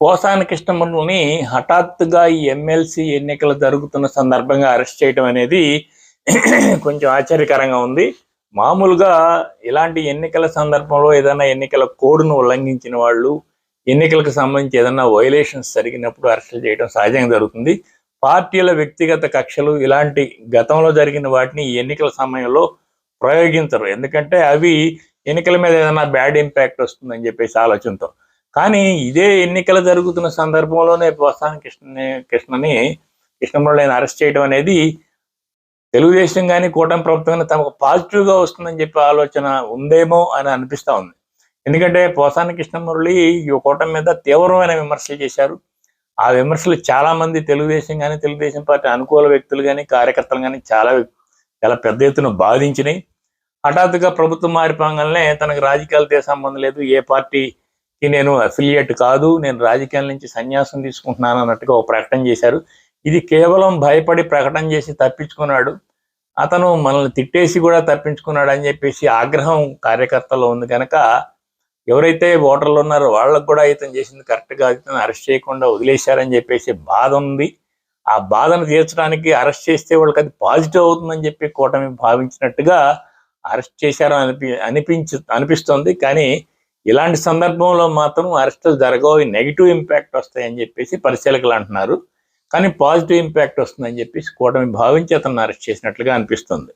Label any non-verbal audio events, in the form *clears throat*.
పోసాని కృష్ణమురళిని హఠాత్తుగా ఈ ఎమ్మెల్సీ ఎన్నికలు జరుగుతున్న సందర్భంగా అరెస్ట్ చేయడం అనేది *clears throat* కొంచెం ఆశ్చర్యకరంగా ఉంది. మామూలుగా ఇలాంటి ఎన్నికల సందర్భంలో ఏదైనా ఎన్నికల కోడ్ను ఉల్లంఘించిన వాళ్ళు ఎన్నికలకు సంబంధించి ఏదైనా వైలేషన్స్ జరిగినప్పుడు అరెస్టులు చేయడం సహజంగా జరుగుతుంది. పార్టీల వ్యక్తిగత కక్షలు ఇలాంటి గతంలో జరిగిన వాటిని ఈ ఎన్నికల సమయంలో ప్రయోగించరు. ఎందుకంటే అవి ఎన్నికల మీద ఏదైనా బ్యాడ్ ఇంపాక్ట్ వస్తుందని చెప్పేసి ఆలోచనతో. కానీ ఇదే ఎన్నికలు జరుగుతున్న సందర్భంలోనే ప్రోత్సాహం కృష్ణ కృష్ణని కృష్ణమురళిని అరెస్ట్ చేయడం అనేది తెలుగుదేశం కానీ కూటమి ప్రభుత్వం కానీ తమకు పాజిటివ్గా వస్తుందని చెప్పి ఆలోచన ఉందేమో అని అనిపిస్తూ ఉంది. ఎందుకంటే పోసాని కృష్ణమురళి ఈ కూటమి మీద తీవ్రమైన విమర్శలు చేశారు. ఆ విమర్శలు చాలా మంది తెలుగుదేశం కానీ తెలుగుదేశం పార్టీ అనుకూల వ్యక్తులు కానీ కార్యకర్తలు కానీ చాలా చాలా పెద్ద ఎత్తున బాధించినాయి. హఠాత్తుగా ప్రభుత్వం మారిపోగానే తనకు రాజకీయాలతో సంబంధం లేదు. ఏ పార్టీ నేను అఫిలియేట్ కాదు నేను రాజకీయాల నుంచి సన్యాసం తీసుకుంటున్నాను అన్నట్టుగా ఒక ప్రకటన చేశారు. ఇది కేవలం భయపడి ప్రకటన చేసి తప్పించుకున్నాడు. అతను మనల్ని తిట్టేసి కూడా తప్పించుకున్నాడు అని చెప్పేసి ఆగ్రహం కార్యకర్తలో ఉంది కనుక ఎవరైతే ఓటర్లు ఉన్నారో వాళ్ళకు కూడా ఇతను చేసింది కరెక్ట్గా ఇతను అరెస్ట్ చేయకుండా వదిలేశారని చెప్పేసి బాధ ఉంది. ఆ బాధను తీర్చడానికి అరెస్ట్ చేస్తే వాళ్ళకి అది పాజిటివ్ అవుతుందని చెప్పి కూటమి భావించినట్టుగా అరెస్ట్ చేశారని అనిపి అనిపించు అనిపిస్తుంది. కానీ ఇలాంటి సందర్భంలో మాత్రం అరెస్టులు జరగవు. నెగిటివ్ ఇంపాక్ట్ వస్తాయని చెప్పేసి పరిశీలకులు అంటున్నారు. కానీ పాజిటివ్ ఇంపాక్ట్ వస్తుందని చెప్పేసి కూటమి భావించి అతను అరెస్ట్ చేసినట్లుగా అనిపిస్తుంది.